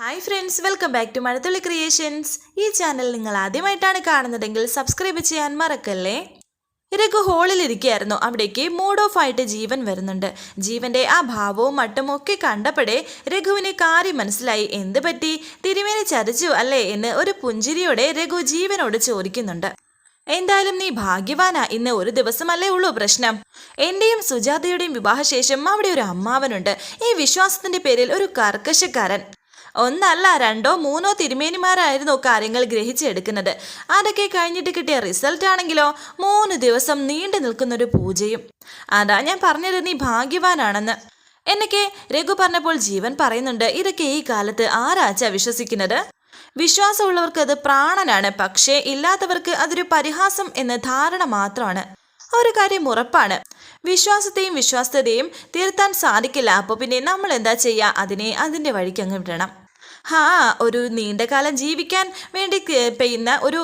Hi friends welcome back to Mazhathulli creations ഈ channel നിങ്ങൾ ആദ്യമായിട്ടാണ് കാണുന്നതെങ്കിൽ സബ്സ്ക്രൈബ് ചെയ്യാൻ മറക്കല്ലേ? രഘു ഹോളിലിരിക്കുകയായിരുന്നു അവിടേക്ക് മൂഡ് ഓഫ് ആയിട്ട് ജീവൻ വരുന്നുണ്ട്. ജീവന്റെ ആ ഭാവവും മട്ടും ഒക്കെ കണ്ടപ്പോഴേ രഘുവിന് കാര്യം മനസ്സിലായി. എന്ത് പറ്റി? തിരുമേനി ചതിച്ചു അല്ലേ എന്ന് ഒരു പുഞ്ചിരിയോടെ രഘു ജീവനോട് ചോദിക്കുന്നുണ്ട്. എന്തായാലും നീ ഭാഗ്യവാനാ. ഇന്ന് ഒരു ദിവസമല്ലേ ഉള്ളൂ പ്രശ്നം. എന്റെയും സുജാതയുടെയും വിവാഹശേഷം അവിടെ ഒരു അമ്മാവനുണ്ട്. ഈ വിശ്വാസത്തിന്റെ പേരിൽ ഒരു കർക്കശക്കാരൻ. ഒന്നല്ല രണ്ടോ മൂന്നോ തിരുമേനിമാരായിരുന്നു കാര്യങ്ങൾ ഗ്രഹിച്ചെടുക്കുന്നത്. അതൊക്കെ കഴിഞ്ഞിട്ട് കിട്ടിയ റിസൾട്ട് ആണെങ്കിലോ മൂന്ന് ദിവസം നീണ്ടു നിൽക്കുന്ന ഒരു പൂജയും. അതാ ഞാൻ പറഞ്ഞത് നീ ഭാഗ്യവാനാണെന്ന്. എന്നൊക്കെ രഘു പറഞ്ഞപ്പോൾ ജീവൻ പറയുന്നുണ്ട് ഇതൊക്കെ ഈ കാലത്ത് ആരാച്ചാ വിശ്വസിക്കുന്നത്? വിശ്വാസമുള്ളവർക്ക് അത് പ്രാണനാണ് പക്ഷേ ഇല്ലാത്തവർക്ക് അതൊരു പരിഹാസം എന്ന ധാരണ മാത്രമാണ്. ഒരു കാര്യം ഉറപ്പാണ്. വിശ്വാസത്തെയും വിശ്വാസ്യതയും തിരുത്താൻ സാധിക്കില്ല. അപ്പോൾ പിന്നെ നമ്മൾ എന്താ ചെയ്യുക അതിനെ അതിന്റെ വഴിക്ക് അങ്ങ് വിടണം. ഹാ ഒരു നീണ്ടകാലം ജീവിക്കാൻ വേണ്ടി പെയ്യുന്ന ഒരു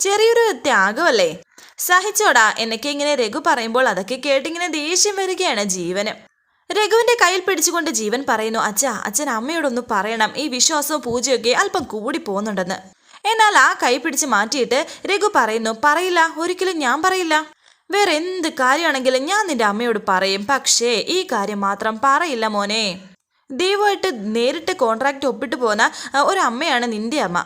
ചെറിയൊരു ത്യാഗമല്ലേ? സഹിച്ചോടാ എന്നൊക്കെ ഇങ്ങനെ രഘു പറയുമ്പോൾ അതൊക്കെ കേട്ടിങ്ങനെ ദേഷ്യം വരികയാണ് ജീവന്. രഘുവിന്റെ കയ്യിൽ പിടിച്ചുകൊണ്ട് ജീവൻ പറയുന്നു അച്ഛാ അച്ഛൻ അമ്മയോടൊന്ന് പറയണം. ഈ വിശ്വാസവും പൂജയൊക്കെ അല്പം കൂടി പോകുന്നുണ്ടെന്ന്. എന്നാൽ ആ കൈ പിടിച്ച് മാറ്റിയിട്ട് രഘു പറയുന്നു പറയില്ല ഒരിക്കലും ഞാൻ പറയില്ല. വേറെ എന്ത് കാര്യമാണെങ്കിലും ഞാൻ നിന്റെ അമ്മയോട് പറയും. പക്ഷേ ഈ കാര്യം മാത്രം പറയില്ല മോനെ. ദൈവമായിട്ട് നേരിട്ട് കോൺട്രാക്റ്റ് ഒപ്പിട്ട് പോകുന്ന ഒരു അമ്മയാണ് നിന്റെ അമ്മ.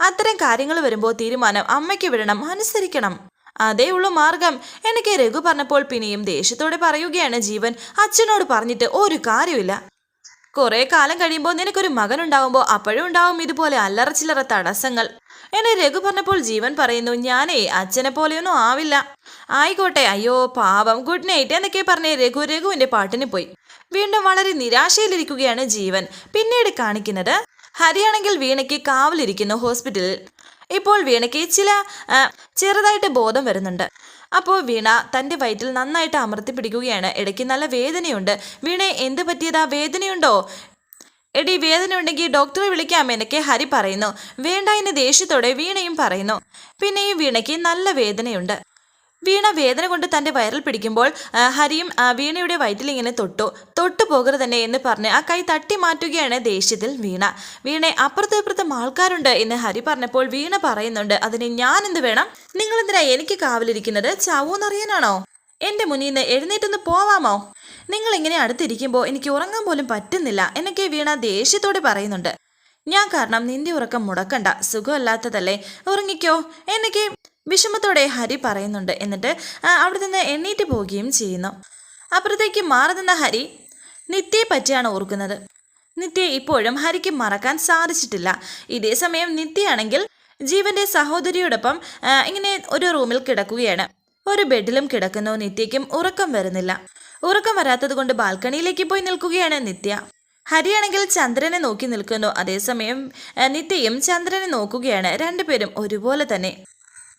അത്തരം കാര്യങ്ങൾ വരുമ്പോൾ തീരുമാനം അമ്മയ്ക്ക് വിടണം അനുസരിക്കണം. അതേ ഉള്ളൂ മാർഗം. എനിക്ക് രഘു പറഞ്ഞപ്പോൾ പിന്നെയും ദേഷ്യത്തോടെ പറയുകയാണ് ജീവൻ. അച്ഛനോട് പറഞ്ഞിട്ട് ഒരു കാര്യമില്ല കുറെ കാലം കഴിയുമ്പോൾ നിനക്കൊരു മകൻ ഉണ്ടാവുമ്പോൾ അപ്പോഴും ഉണ്ടാവും ഇതുപോലെ അല്ലറ ചില്ലറ തടസ്സങ്ങൾ. എന്നെ രഘു പറഞ്ഞപ്പോൾ ജീവൻ പറയുന്നു ഞാനേ അച്ഛനെ പോലെയൊന്നും ആവില്ല. ആയിക്കോട്ടെ അയ്യോ പാവം ഗുഡ് നൈറ്റ് എന്നൊക്കെ പറഞ്ഞ് രഘു രഘുവിന്റെ പാട്ടിന് പോയി. വീണ്ടും വളരെ നിരാശയിലിരിക്കുകയാണ് ജീവൻ. പിന്നീട് കാണിക്കുന്നത് ഹരിയാണെങ്കിൽ വീണയ്ക്ക് കാവലിരിക്കുന്നു ഹോസ്പിറ്റലിൽ. ഇപ്പോൾ വീണയ്ക്ക് ചില ചെറുതായിട്ട് ബോധം വരുന്നുണ്ട്. അപ്പോൾ വീണ തന്റെ വയറ്റിൽ നന്നായിട്ട് അമർത്തി പിടിക്കുകയാണ് ഇടയ്ക്ക് നല്ല വേദനയുണ്ട്. വീണ എന്ത് പറ്റിയതാ? വേദനയുണ്ടോ? എടി വേദന ഉണ്ടെങ്കിൽ ഡോക്ടറെ വിളിക്കാം എന്നൊക്കെ ഹരി പറയുന്നു. വേണ്ട എന്ന് ദേഷ്യത്തോടെ വീണയും പറയുന്നു. പിന്നെയും വീണയ്ക്ക് നല്ല വേദനയുണ്ട്. വീണ വേദന കൊണ്ട് തന്റെ വയറിൽ പിടിക്കുമ്പോൾ ഹരിയും വീണയുടെ വയറ്റിൽ ഇങ്ങനെ തൊട്ടു. തൊട്ടു പോകരുത് തന്നെ എന്ന് പറഞ്ഞ് ആ കൈ തട്ടി മാറ്റുകയാണ് ദേഷ്യത്തിൽ വീണ. വീണെ അപ്പുറത്തും ഇപ്പുറത്തും ആൾക്കാരുണ്ട് എന്ന് ഹരി പറഞ്ഞപ്പോൾ വീണ പറയുന്നുണ്ട് അതിന് ഞാൻ എന്ത് വേണം? നിങ്ങൾ എന്തിനാ എനിക്ക് കാവലിരിക്കുന്നത്? ചാവൂന്നറിയാനാണോ? എന്റെ മുന്നിൽ നിന്ന് എഴുന്നേറ്റൊന്ന് പോവാമോ? നിങ്ങൾ ഇങ്ങനെ അടുത്തിരിക്കുമ്പോൾ എനിക്ക് ഉറങ്ങാൻ പോലും പറ്റുന്നില്ല എന്നൊക്കെ വീണ ദേഷ്യത്തോടെ പറയുന്നുണ്ട്. ഞാൻ കാരണം നിന്റെ ഉറക്കം മുടക്കണ്ട സുഖമല്ലാത്തതല്ലേ ഉറങ്ങിക്കോ എന്നൊക്കെ വിഷമത്തോടെ ഹരി പറയുന്നുണ്ട് എന്നിട്ട് അവിടെ നിന്ന് എണ്ണീറ്റ് പോവുകയും ചെയ്യുന്നു. അപ്പുറത്തേക്ക് മാറി നിന്ന ഹരി നിത്യയെ പറ്റിയാണ് ഓർക്കുന്നത്. നിത്യ ഇപ്പോഴും ഹരിക്ക് മറക്കാൻ സാധിച്ചിട്ടില്ല. ഇതേ സമയം നിത്യയാണെങ്കിൽ ജീവന്റെ സഹോദരിയോടൊപ്പം ഇങ്ങനെ ഒരു റൂമിൽ കിടക്കുകയാണ്. ഒരു ബെഡിലും കിടക്കുന്നു നിത്യയ്ക്കും ഉറക്കം വരുന്നില്ല. ഉറക്കം വരാത്തത് കൊണ്ട് ബാൽക്കണിയിലേക്ക് പോയി നിൽക്കുകയാണ് നിത്യ. ഹരിയാണെങ്കിൽ ചന്ദ്രനെ നോക്കി നിൽക്കുന്നു. അതേസമയം നിത്യയും ചന്ദ്രനെ നോക്കുകയാണ്. രണ്ടുപേരും ഒരുപോലെ തന്നെ.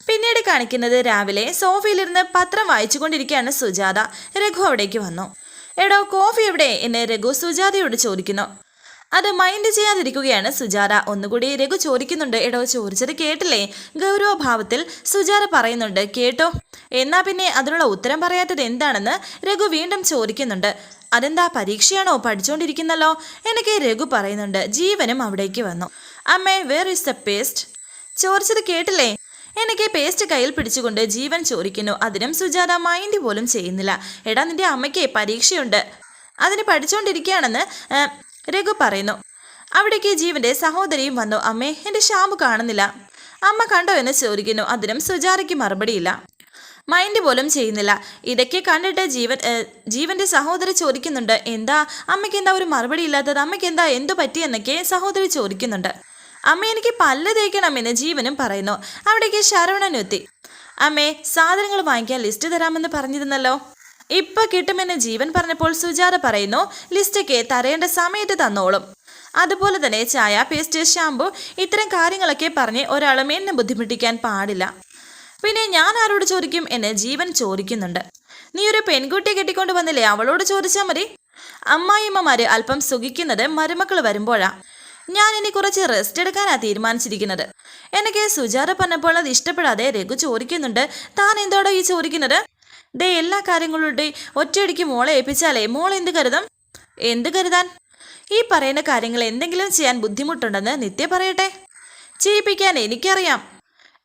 പിന്നീട് കാണിക്കുന്നത് രാവിലെ സോഫയിലിരുന്ന് പത്രം വായിച്ചുകൊണ്ടിരിക്കുകയാണ് സുജാത. രഘു അവിടേക്ക് വന്നു. എടോ കോഫി എവിടെ? എന്ന് രഘു സുജാതയോട് ചോദിക്കുന്നു. അത് മൈൻഡ് ചെയ്യാതിരിക്കുകയാണ് സുജാത. ഒന്നുകൂടി രഘു ചോദിക്കുന്നുണ്ട് എടോ ചോദിച്ചത് കേട്ടില്ലേ? ഗൗരവഭാവത്തിൽ സുജാത പറയുന്നുണ്ട് കേട്ടോ എന്നാ പിന്നെ അതിനുള്ള ഉത്തരം പറയാത്തത് എന്താണെന്ന് രഘു വീണ്ടും ചോദിക്കുന്നുണ്ട്. അതെന്താ പരീക്ഷയാണോ? പഠിച്ചുകൊണ്ടിരിക്കുന്നല്ലോ എനിക്ക് രഘു പറയുന്നുണ്ട് ജീവനും അവിടേക്ക് വന്നു. അമ്മേ വേർ ഇസ് ദ പേസ്റ്റ് ചോദിച്ചത് കേട്ടില്ലേ? എനിക്ക് പേസ്റ്റ് കയ്യിൽ പിടിച്ചുകൊണ്ട് ജീവൻ ചോദിക്കുന്നു. അതിനും സുജാത മൈൻഡ് പോലും ചെയ്യുന്നില്ല. എടാ നിന്റെ അമ്മയ്ക്ക് പരീക്ഷയുണ്ട്. അതിന് പഠിച്ചുകൊണ്ടിരിക്കുകയാണെന്ന് രഘു പറയുന്നു. അവിടേക്ക് ജീവന്റെ സഹോദരിയും വന്നു. അമ്മേ എന്റെ ശ്യാമു കാണുന്നില്ല. അമ്മ കണ്ടോ എന്ന് ചോദിക്കുന്നു. അതിനും സുജാതയ്ക്ക് മറുപടിയില്ല. മൈൻഡ് പോലും ചെയ്യുന്നില്ല. ഇതൊക്കെ കണ്ടിട്ട് ജീവൻ ജീവന്റെ സഹോദരി ചോദിക്കുന്നുണ്ട്. എന്താ? അമ്മയ്ക്ക് എന്താ ഒരു മറുപടി ഇല്ലാത്തത്? അമ്മയ്ക്ക് എന്താ? എന്തു പറ്റി എന്നൊക്കെ സഹോദരി ചോദിക്കുന്നുണ്ട്. അമ്മ എനിക്ക് പല്ല് തേക്കണമെന്ന് ജീവനും പറയുന്നു. അവിടേക്ക് ശരവണനെത്തി അമ്മേ സാധനങ്ങൾ വാങ്ങിക്കാൻ ലിസ്റ്റ് തരാമെന്ന് പറഞ്ഞിരുന്നല്ലോ. ഇപ്പൊ കിട്ടുമെന്ന് ജീവൻ പറഞ്ഞപ്പോൾ സുജാത പറയുന്നു ലിസ്റ്റൊക്കെ തരേണ്ട സമയത്ത് തന്നോളും. അതുപോലെ തന്നെ ചായ പേസ്റ്റ് ഷാമ്പു ഇത്തരം കാര്യങ്ങളൊക്കെ പറഞ്ഞ് ഒരാളും എന്നെ ബുദ്ധിമുട്ടിക്കാൻ പാടില്ല. പിന്നെ ഞാൻ ആരോട് ചോദിക്കും എന്ന് ജീവൻ ചോദിക്കുന്നുണ്ട്. നീ ഒരു പെൺകുട്ടിയെ കെട്ടിക്കൊണ്ട് വന്നില്ലേ? അവളോട് ചോദിച്ചാൽ മതി. അമ്മായിമ്മമാര് അല്പം സുഖിക്കുന്നത് മരുമക്കൾ വരുമ്പോഴാ. ഞാൻ ഇനി കുറച്ച് റെസ്റ്റ് എടുക്കാനാണ് തീരുമാനിച്ചിരിക്കുന്നത്. എനിക്ക് സുജാത പറഞ്ഞപ്പോൾ അത് ഇഷ്ടപ്പെടാതെ രഘു ചോദിക്കുന്നുണ്ട് താൻ എന്തോടോ ഈ ചോദിക്കുന്നത്? ദേ എല്ലാ കാര്യങ്ങളുടെയും ഒറ്റയടിക്ക് മോളെ ഏൽപ്പിച്ചാലേ. മോൾ എന്ത് കരുതാം? എന്ത് കരുതാൻ? ഈ പറയുന്ന കാര്യങ്ങൾ എന്തെങ്കിലും ചെയ്യാൻ ബുദ്ധിമുട്ടുണ്ടെന്ന് നിത്യ പറയട്ടെ. ചെയ്യിപ്പിക്കാൻ എനിക്കറിയാം.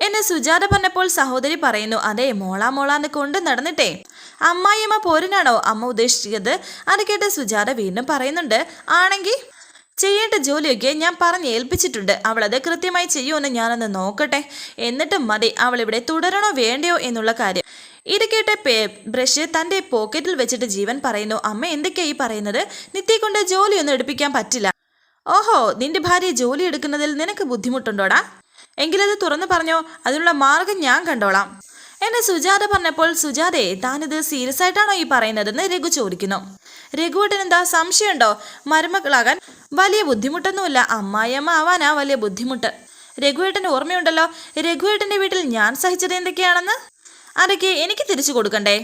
എന്നെ സുജാത പറഞ്ഞപ്പോൾ സഹോദരി പറയുന്നു അതെ മോളാ മോളാന്ന് കൊണ്ട് നടന്നിട്ടേ. അമ്മായിയമ്മ പോരനാണോ അമ്മ ഉദ്ദേശിച്ചത്? അത് കേട്ട് സുജാത വീണ്ടും പറയുന്നുണ്ട് ആണെങ്കിൽ ചെയ്യേണ്ട ജോലിയൊക്കെ ഞാൻ പറഞ്ഞ് ഏൽപ്പിച്ചിട്ടുണ്ട്. അവളത് കൃത്യമായി ചെയ്യുമെന്ന് ഞാനൊന്ന് നോക്കട്ടെ. എന്നിട്ടും മതി അവൾ ഇവിടെ തുടരണോ വേണ്ടയോ എന്നുള്ള കാര്യം. ഇത് കേട്ട ബ്രഷ് തന്റെ പോക്കറ്റിൽ വെച്ചിട്ട് ജീവൻ പറയുന്നു. അമ്മ എന്തൊക്കെയാ ഈ പറയുന്നത്? നിത്യയെ കൊണ്ട് ജോലിയൊന്നും എടുപ്പിക്കാൻ പറ്റില്ല. ഓഹോ നിന്റെ ഭാര്യ ജോലി എടുക്കുന്നതിൽ നിനക്ക് ബുദ്ധിമുട്ടുണ്ടോടാ? എങ്കിലത് തുറന്നു പറഞ്ഞോ അതിനുള്ള മാർഗം ഞാൻ കണ്ടോളാം. എന്നെ സുജാത പറഞ്ഞപ്പോൾ സുജാതെ താനിത് സീരിയസ് ആയിട്ടാണോ ഈ പറയുന്നതെന്ന് രഘു ചോദിക്കുന്നു. രഘുവേട്ടൻ എന്താ സംശയമുണ്ടോ? മരുമകളാകാൻ വലിയ ബുദ്ധിമുട്ടൊന്നുമില്ല. അമ്മായിയമ്മ ആവാനാ വലിയ ബുദ്ധിമുട്ട്. രഘുവേട്ടന് ഓർമ്മയുണ്ടല്ലോ രഘുവേട്ടന്റെ വീട്ടിൽ ഞാൻ സഹിച്ചത് എന്തൊക്കെയാണെന്ന്? അതൊക്കെ എനിക്ക് തിരിച്ചു കൊടുക്കണ്ടേ?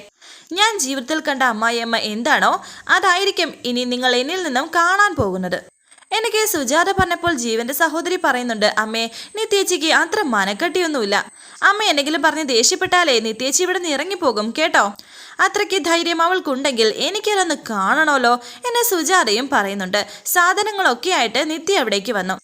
ഞാൻ ജീവിതത്തിൽ കണ്ട അമ്മായിയമ്മ എന്താണോ അതായിരിക്കും ഇനി നിങ്ങൾ എന്നിൽ നിന്നും കാണാൻ പോകുന്നത്. എനിക്ക് സുജാത പറഞ്ഞപ്പോൾ ജീവന്റെ സഹോദരി പറയുന്നുണ്ട് അമ്മേ നിത്യേച്ചിക്ക് അത്ര മനക്കട്ടിയൊന്നുമില്ല. അമ്മ എന്തെങ്കിലും പറഞ്ഞ് ദേഷ്യപ്പെട്ടാലേ നിത്യേച്ചി ഇവിടെ നിന്ന് ഇറങ്ങിപ്പോകും കേട്ടോ? അത്രയ്ക്ക് ധൈര്യം അവൾക്കുണ്ടെങ്കിൽ എനിക്കതൊന്ന് കാണണമല്ലോ എന്നെ സുജാതയും പറയുന്നുണ്ട്. സാധനങ്ങളൊക്കെ ആയിട്ട് നിത്യ അവിടേക്ക് വന്നു.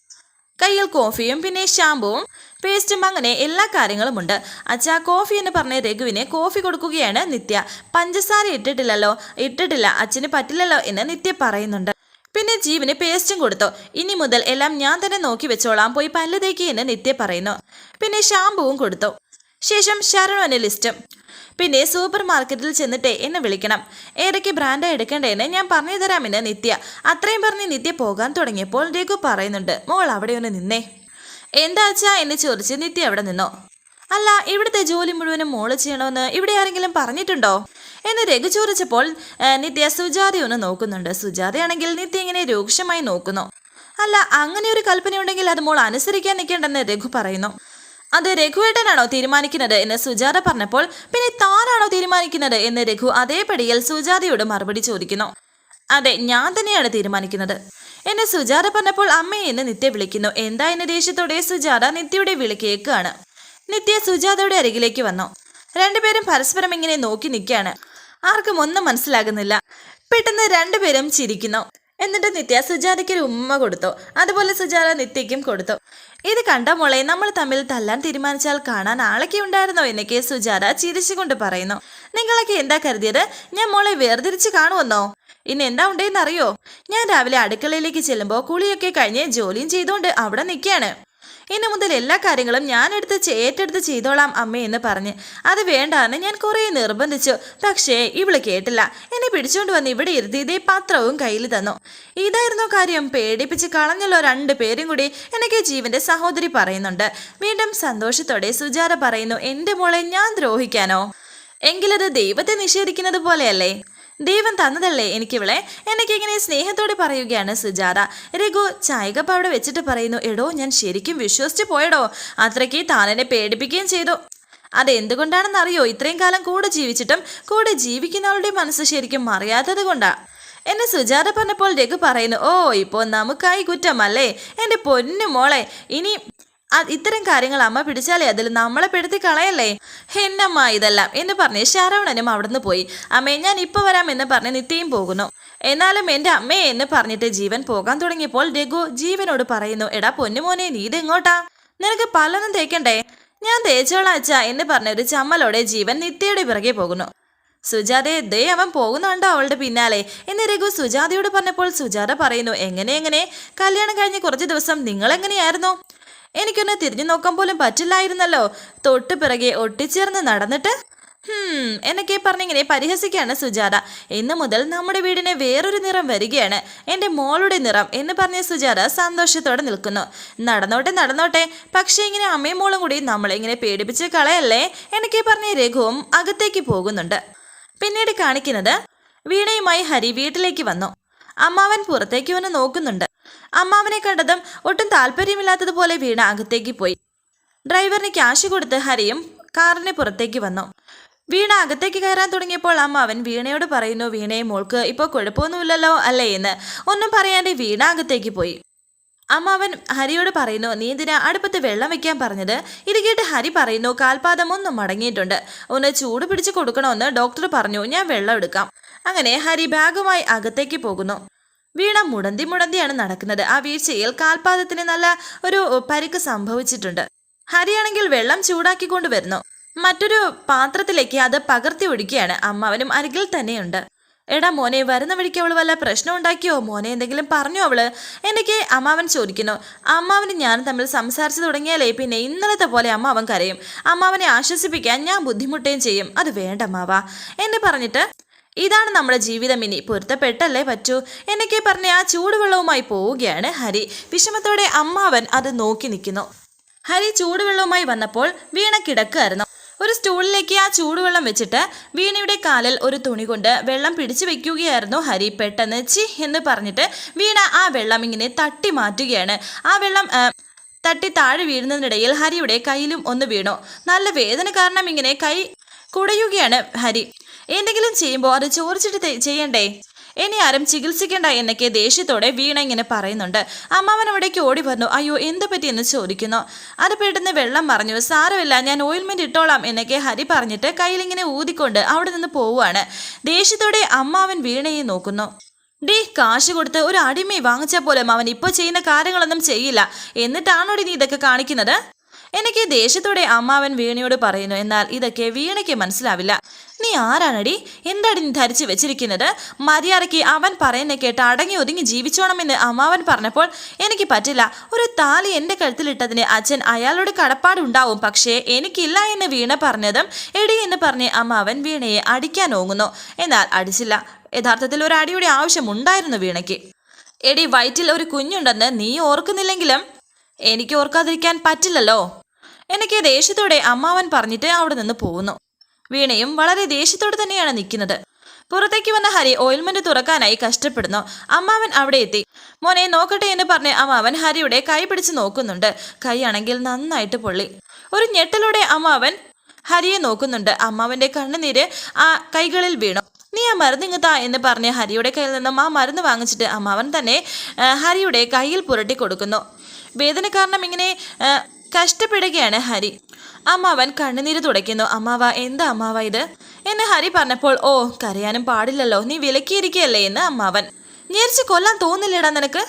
കയ്യിൽ കോഫിയും പിന്നെ ഷാമ്പുവും പേസ്റ്റും അങ്ങനെ എല്ലാ കാര്യങ്ങളുമുണ്ട്. അച്ഛാ കോഫി എന്ന് പറഞ്ഞ രഘുവിന് കോഫി കൊടുക്കുകയാണ് നിത്യ. പഞ്ചസാര ഇട്ടിട്ടില്ലല്ലോ ഇട്ടിട്ടില്ല അച്ഛന് പറ്റില്ലല്ലോ എന്ന് നിത്യ പറയുന്നുണ്ട്. പിന്നെ ജീവന് പേസ്റ്റും കൊടുത്തു. ഇനി മുതൽ എല്ലാം ഞാൻ തന്നെ നോക്കി വെച്ചോളാം പോയി പല്ല് തേക്ക് എന്ന് നിത്യ പറയുന്നു. പിന്നെ ഷാമ്പുവും കൊടുത്തു. ശേഷം ശരണവന് ലിസ്റ്റും. പിന്നെ സൂപ്പർ മാർക്കറ്റിൽ ചെന്നിട്ട് എന്നെ വിളിക്കണം. ഏതൊക്കെ ബ്രാൻഡാണ് എടുക്കേണ്ടതെന്ന് ഞാൻ പറഞ്ഞു തരാമെന്ന് നിത്യ. അത്രയും പറഞ്ഞ് നിത്യ പോകാൻ തുടങ്ങിയപ്പോൾ രഘു പറയുന്നുണ്ട് മോൾ അവിടെ ഒന്ന് നിന്നേ. എന്താ അച്ഛാ? എന്ന് ചോദിച്ച് നിത്യ അവിടെ നിന്നോ. അല്ല ഇവിടുത്തെ ജോലി മുഴുവനും മോൾ ചെയ്യണമെന്ന് ഇവിടെ ആരെങ്കിലും പറഞ്ഞിട്ടുണ്ടോ? എന്ന് രഘു ചോദിച്ചപ്പോൾ നിത്യ സുജാത ഒന്ന് നോക്കുന്നുണ്ട്. സുജാതയാണെങ്കിൽ നിത്യ ഇങ്ങനെ രൂക്ഷമായി നോക്കുന്നു. അല്ല അങ്ങനെ ഒരു കൽപ്പനയുണ്ടെങ്കിൽ അത് മോൾ അനുസരിക്കാൻ നിൽക്കേണ്ടെന്ന് രഘു പറയുന്നു. അത് രഘുവേട്ടനാണോ തീരുമാനിക്കുന്നത് എന്ന് സുജാത പറഞ്ഞപ്പോൾ പിന്നെ താനാണോ തീരുമാനിക്കുന്നത്? എന്ന് രഘു അതേപടിയിൽ സുജാതയോട് മറുപടി ചോദിക്കുന്നു. അതെ ഞാൻ തന്നെയാണ് തീരുമാനിക്കുന്നത്. എന്നെ സുജാത പറഞ്ഞപ്പോൾ അമ്മയെ എന്ന് നിത്യ വിളിക്കുന്നു. എന്താ എന്ന ദേഷ്യത്തോടെ? സുജാത നിത്യയുടെ വിളി കേൾക്കുകയാണ്. നിത്യ സുജാതയുടെ അരികിലേക്ക് വന്നു. രണ്ടുപേരും പരസ്പരം ഇങ്ങനെ നോക്കി നിൽക്കുകയാണ്. ആർക്കും ഒന്നും മനസ്സിലാകുന്നില്ല. പെട്ടെന്ന് രണ്ടുപേരും ചിരിക്കുന്നു. എന്നിട്ട് നിത്യ സുജാതയ്ക്ക് ഒരു ഉമ്മ കൊടുത്തു. അതുപോലെ സുജാത നിത്യയ്ക്കും കൊടുത്തു. ഇത് കണ്ട മോളെ നമ്മൾ തമ്മിൽ തല്ലാൻ തീരുമാനിച്ചാൽ കാണാൻ ആളൊക്കെ ഉണ്ടായിരുന്നോ? എന്നൊക്കെ സുജാത ചിരിച്ചുകൊണ്ട് പറയുന്നു. നിങ്ങളൊക്കെ എന്താ കരുതിയത്? ഞാൻ മോളെ വേർതിരിച്ച് കാണുമെന്നോ? ഇനി എന്താ ഉണ്ടെന്നറിയോ? ഞാൻ രാവിലെ അടുക്കളയിലേക്ക് ചെല്ലുമ്പോൾ കുളിയൊക്കെ കഴിഞ്ഞ് ജോലിയും ചെയ്തുകൊണ്ട് അവിടെ നിൽക്കുകയാണ്. ഇനി മുതൽ എല്ലാ കാര്യങ്ങളും ഞാൻ എടുത്ത് ഏറ്റെടുത്ത് ചെയ്തോളാം അമ്മേ എന്ന് പറഞ്ഞ്. അത് വേണ്ടാന്ന് ഞാൻ കുറേ നിർബന്ധിച്ചു. പക്ഷേ ഇവൾ കേട്ടില്ല. എന്നെ പിടിച്ചുകൊണ്ട് വന്ന് ഇവിടെ ഇരുത്തി ഇതേ പത്രവും കയ്യിൽ തന്നു. ഇതായിരുന്നു കാര്യം. പേടിപ്പിച്ച് കളഞ്ഞല്ലോ രണ്ടു പേരും കൂടി എനിക്ക് ജീവന്റെ സഹോദരി പറയുന്നുണ്ട്. വീണ്ടും സന്തോഷത്തോടെ സുജാത പറയുന്നു എന്റെ മോളെ ഞാൻ ദ്രോഹിക്കാനോ? എങ്കിലത് ദൈവത്തെ നിഷേധിക്കുന്നത് പോലെയല്ലേ? ദൈവം തന്നതല്ലേ എനിക്കിവളെ? എനിക്കിങ്ങനെ സ്നേഹത്തോടെ പറയുകയാണ് സുജാത. രഘു ചായകപ്പ് അവിടെ വെച്ചിട്ട് പറയുന്നു എടോ ഞാൻ ശരിക്കും വിശ്വസിച്ച് പോയടോ. അത്രയ്ക്ക് താനെന്നെ പേടിപ്പിക്കുകയും ചെയ്തു. അതെന്തുകൊണ്ടാണെന്ന് അറിയോ ഇത്രയും കാലം കൂടെ ജീവിച്ചിട്ടും കൂടെ ജീവിക്കുന്നവളുടെ മനസ്സ് ശരിക്കും മറിയാത്തത് കൊണ്ടാ. എന്നെ സുജാത പറഞ്ഞപ്പോൾ രഘു പറയുന്നു ഓ ഇപ്പോൾ നമുക്കായി കുറ്റമല്ലേ? എന്റെ പൊന്നു മോളെ ഇനി ഇത്തരം കാര്യങ്ങൾ അമ്മ പിടിച്ചാലേ അതിൽ നമ്മളെ പെടുത്തി കളയല്ലേ? എന്നമ്മ ഇതെല്ലാം എന്ന് പറഞ്ഞ് ശരവണനും അവിടുന്ന് പോയി. അമ്മേ ഞാൻ ഇപ്പൊ വരാം എന്ന് പറഞ്ഞ് നിത്യയും പോകുന്നു. എന്നാലും എന്റെ അമ്മേ എന്ന് പറഞ്ഞിട്ട് ജീവൻ പോകാൻ തുടങ്ങിയപ്പോൾ രഘു ജീവനോട് പറയുന്നു എടാ പൊന്നുമോനെ നീ ഇതെങ്ങോട്ടാ നിനക്ക് പലതും തേക്കണ്ടേ? ഞാൻ തേച്ചോളാം അച്ഛ എന്ന് പറഞ്ഞ ഒരു ചമ്മലോടെ ജീവൻ നിത്യയുടെ പിറകെ പോകുന്നു. സുജാതെ ദേ അവൻ പോകുന്നുണ്ടോ അവളുടെ പിന്നാലെ? എന്ന് രഘു സുജാതയോട് പറഞ്ഞപ്പോൾ സുജാത പറയുന്നു എങ്ങനെ എങ്ങനെ? കല്യാണം കഴിഞ്ഞ് കുറച്ച് ദിവസം നിങ്ങൾ എങ്ങനെയായിരുന്നു എനിക്കൊന്ന് തിരിഞ്ഞു നോക്കാൻ പോലും പറ്റില്ലായിരുന്നല്ലോ. തൊട്ട് പിറകെ ഒട്ടിച്ചേർന്ന് നടന്നിട്ട്? എന്നൊക്കെ പറഞ്ഞിങ്ങനെ പരിഹസിക്കുകയാണ് സുജാത. ഇന്നു മുതൽ നമ്മുടെ വീടിന് വേറൊരു നിറം വരികയാണ്. എന്റെ മോളുടെ നിറം എന്ന് പറഞ്ഞ സുജാത സന്തോഷത്തോടെ നിൽക്കുന്നു. നടന്നോട്ടെ നടന്നോട്ടെ. പക്ഷേ ഇങ്ങനെ അമ്മയും മോളും കൂടി നമ്മളെ ഇങ്ങനെ പേടിപ്പിച്ച് കളയല്ലേ? എന്നൊക്കെ പറഞ്ഞ രഘുവും അകത്തേക്ക് പോകുന്നുണ്ട്. പിന്നീട് കാണിക്കുന്നത് വീണയുമായി ഹരി വീട്ടിലേക്ക് വന്നു. അമ്മാവൻ പുറത്തേക്ക് വന്ന് നോക്കുന്നുണ്ട്. അമ്മാവനെ കണ്ടതും ഒട്ടും താല്പര്യമില്ലാത്തതുപോലെ വീണ അകത്തേക്ക് പോയി. ഡ്രൈവറിന് ക്യാഷ് കൊടുത്ത് ഹരിയും കാറിന് പുറത്തേക്ക് വന്നു. വീണ അകത്തേക്ക് കയറാൻ തുടങ്ങിയപ്പോൾ അമ്മാവൻ വീണയോട് പറയുന്നു വീണയെ മോൾക്ക് ഇപ്പോൾ കുഴപ്പമൊന്നുമില്ലല്ലോ അല്ലേ എന്ന്. ഒന്നും പറയാതെ വീണ അകത്തേക്ക് പോയി. അമ്മാവൻ ഹരിയോട് പറയുന്നു നീ എന്തിനാ അടുപ്പത്ത് വെള്ളം വെക്കാൻ പറഞ്ഞത്? ഇത് കേട്ട് ഹരി പറയുന്നു കാൽപാദം ഒന്നും മടങ്ങിയിട്ടുണ്ട്. ഒന്ന് ചൂട് പിടിച്ച് കൊടുക്കണമെന്ന് ഡോക്ടർ പറഞ്ഞു ഞാൻ വെള്ളം എടുക്കാം. അങ്ങനെ ഹരി ബാഗുമായി അകത്തേക്ക് പോകുന്നു. വീണ മുടന്തി മുടന്തിയാണ് നടക്കുന്നത്. ആ വീഴ്ചയിൽ കാൽപാദത്തിന് നല്ല ഒരു പരിക്ക് സംഭവിച്ചിട്ടുണ്ട്. ഹരിയാണെങ്കിൽ വെള്ളം ചൂടാക്കിക്കൊണ്ട് വരുന്നു മറ്റൊരു പാത്രത്തിലേക്ക് അത് പകർത്തി ഒഴിക്കുകയാണ്. അമ്മാവനും അരികിൽ തന്നെയുണ്ട്. എടാ മോനെ വരുന്ന വഴിക്ക് അവൾ വല്ല പ്രശ്നം ഉണ്ടാക്കിയോ? മോനെ എന്തെങ്കിലും പറഞ്ഞോ അവൾ? എനിക്ക് അമ്മാവൻ ചോദിക്കുന്നു. അമ്മാവന് ഞാൻ തമ്മിൽ സംസാരിച്ചു തുടങ്ങിയാലേ പിന്നെ ഇന്നലത്തെ പോലെ അമ്മാവൻ കരയും. അമ്മാവനെ ആശ്വസിപ്പിക്കാൻ ഞാൻ ബുദ്ധിമുട്ടുകയും ചെയ്യും. അത് വേണ്ട അമ്മാവ. എന്നെ പറഞ്ഞിട്ട് ഇതാണ് നമ്മുടെ ജീവിതം ഇനി പൊരുത്തപ്പെട്ടല്ലേ പറ്റൂ? എന്നൊക്കെ പറഞ്ഞ് ആ ചൂടുവെള്ളവുമായി പോവുകയാണ് ഹരി. വിഷമത്തോടെ അമ്മാവൻ അത് നോക്കി നിൽക്കുന്നു. ഹരി ചൂടുവെള്ളവുമായി വന്നപ്പോൾ വീണ കിടക്കുകയായിരുന്നു ഒരു സ്റ്റൂളിലേക്ക് ആ ചൂടുവെള്ളം വെച്ചിട്ട് വീണയുടെ കാലിൽ ഒരു തുണി കൊണ്ട് വെള്ളം പിടിച്ചു വെക്കുകയായിരുന്നു ഹരി. പെട്ടെന്ന് ചി എന്ന് പറഞ്ഞിട്ട് വീണ ആ വെള്ളം ഇങ്ങനെ തട്ടി മാറ്റുകയാണ്. ആ വെള്ളം തട്ടി താഴെ വീഴുന്നതിനിടയിൽ ഹരിയുടെ കയ്യിലും ഒന്ന് വീണു. നല്ല വേദന കാരണം ഇങ്ങനെ കൈ കുടയുകയാണ് ഹരി. എന്തെങ്കിലും ചെയ്യുമ്പോൾ അത് ചോദിച്ചിട്ട് ചെയ്യണ്ടേ? ഇനി ആരും ചികിത്സിക്കേണ്ട എന്നൊക്കെ ദേഷ്യത്തോടെ വീണ ഇങ്ങനെ പറയുന്നുണ്ട്. അമ്മാവൻ അവിടേക്ക് ഓടി വന്നു. അയ്യോ എന്ത് പറ്റി? എന്ന് ചോദിക്കുന്നു. അത് പെട്ടെന്ന് വെള്ളം പറഞ്ഞു സാരമില്ല ഞാൻ ഓയിൽമെന്റ് ഇട്ടോളാം എന്നൊക്കെ ഹരി പറഞ്ഞിട്ട് കയ്യിലിങ്ങനെ ഊതിക്കൊണ്ട് അവിടെ നിന്ന് പോവുകയാണ്. ദേഷ്യത്തോടെ അമ്മാവൻ വീണയെ നോക്കുന്നു. ഡേ കാശ് കൊടുത്ത് ഒരു അടിമയെ വാങ്ങിച്ച പോലും അവൻ ഇപ്പോൾ ചെയ്യുന്ന കാര്യങ്ങളൊന്നും ചെയ്യില്ല. എന്നിട്ടാണോടി നീ ഇതൊക്കെ കാണിക്കുന്നത്? എനിക്ക് ദേഷ്യത്തോടെ അമ്മാവൻ വീണയോട് പറയുന്നു. എന്നാൽ ഇതൊക്കെ വീണയ്ക്ക് മനസ്സിലാവില്ല. നീ ആരാണടി? എന്താടി നീ ധരിച്ചു വെച്ചിരിക്കുന്നത്? മര്യാദയ്ക്ക് അവൻ പറയുന്ന കേട്ട് അടങ്ങി ഒതുങ്ങി ജീവിച്ചോണമെന്ന് അമ്മാവൻ പറഞ്ഞപ്പോൾ എനിക്ക് പറ്റില്ല. ഒരു താലി എന്റെ കഴുത്തിലിട്ടതിന് അച്ഛൻ അയാളുടെ കടപ്പാടുണ്ടാവും പക്ഷേ എനിക്കില്ല എന്ന് വീണ പറഞ്ഞതും എടി എന്ന് പറഞ്ഞ് അമ്മാവൻ വീണയെ അടിക്കാൻ ഓങ്ങുന്നു. എന്നാൽ അടിച്ചില്ല. യഥാർത്ഥത്തിൽ ഒരു അടിയുടെ ആവശ്യമുണ്ടായിരുന്നു വീണയ്ക്ക്. എടി വയറ്റിൽ ഒരു കുഞ്ഞുണ്ടെന്ന് നീ ഓർക്കുന്നില്ലെങ്കിലും എനിക്ക് ഓർക്കാതിരിക്കാൻ പറ്റില്ലല്ലോ. എനിക്ക് ദേഷ്യത്തോടെ അമ്മാവൻ പറഞ്ഞിട്ട് അവിടെ നിന്ന് പോകുന്നു വീണയും വളരെ ദേഷ്യത്തോടെ തന്നെയാണ് നിൽക്കുന്നത്. പുറത്തേക്ക് വന്ന ഹരി ഓയിൽമെന്റ് തുറക്കാനായി കഷ്ടപ്പെടുന്നു. അമ്മാവൻ അവിടെ എത്തി. മോനെ നോക്കട്ടെ എന്ന് പറഞ്ഞ് അമ്മാവൻ ഹരിയുടെ കൈ പിടിച്ച് നോക്കുന്നുണ്ട്. കൈയാണെങ്കിൽ നന്നായിട്ട് പൊള്ളി. ഒരു ഞെട്ടലോടെ അമ്മാവൻ ഹരിയെ നോക്കുന്നുണ്ട്. അമ്മാവന്റെ കണ്ണുനീര് ആ കൈകളിൽ വീണു. നീ ആ മരുന്ന് ഇങ്ങത്താ എന്ന് പറഞ്ഞ് ഹരിയുടെ കയ്യിൽ നിന്നും ആ മരുന്ന് വാങ്ങിച്ചിട്ട് അമ്മാവൻ തന്നെ ഹരിയുടെ കയ്യിൽ പുരട്ടി കൊടുക്കുന്നു. വേദന കാരണം ഇങ്ങനെ കഷ്ടപ്പെടുകയാണ് ഹരി. അമ്മാവൻ കണ്ണുനീര് തുടയ്ക്കുന്നു. അമ്മാവ എന്താ അമ്മാവ ഇത്? എന്ന് ഹരി പറഞ്ഞപ്പോൾ ഓ കരയാനും പാടില്ലല്ലോ. നീ വിലക്കിയിരിക്കുകയല്ലേ എന്ന് അമ്മാവൻ. ഞെരിച്ച് കൊല്ലാൻ തോന്നില്ലടാ നിനക്ക്?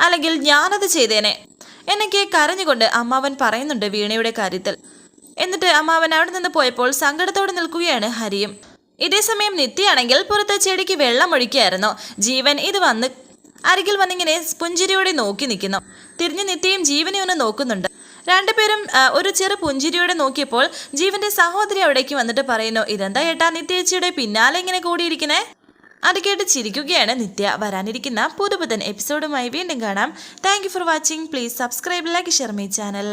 അല്ലെങ്കിൽ ഞാനത് ചെയ്തേനെ. എന്നൊക്കെ കരഞ്ഞുകൊണ്ട് അമ്മാവൻ പറയുന്നുണ്ട് വീണയുടെ കാര്യത്തിൽ. എന്നിട്ട് അമ്മാവൻ അവിടെ നിന്ന് പോയപ്പോൾ സങ്കടത്തോടെ നിൽക്കുകയാണ് ഹരിയും. ഇതേസമയം നിത്യയാണെങ്കിൽ പുറത്ത് ചെടിക്ക് വെള്ളം ഒഴിക്കുകയായിരുന്നു. ജീവൻ ഇത് വന്ന് അരികിൽ വന്നിങ്ങനെ പുഞ്ചിരിയോടെ നോക്കി നിൽക്കുന്നു. തിരിഞ്ഞു നിത്യയും ജീവനെ ഒന്ന് നോക്കുന്നുണ്ട്. രണ്ടുപേരും ഒരു ചെറു പുഞ്ചിരിയോടെ നോക്കിയപ്പോൾ ജീവന്റെ സഹോദരി അവിടേക്ക് വന്നിട്ട് പറയുന്നു ഇതെന്താ ഏട്ടാ നിത്യേച്ചിയുടെ പിന്നാലെ ഇങ്ങനെ കൂടിയിരിക്കണേ? അത് കേട്ട് ചിരിക്കുകയാണ് നിത്യ. വരാനിരിക്കുന്ന പുതുപുതൻ എപ്പിസോഡുമായി വീണ്ടും കാണാം. Thank for watching please subscribe like share my channel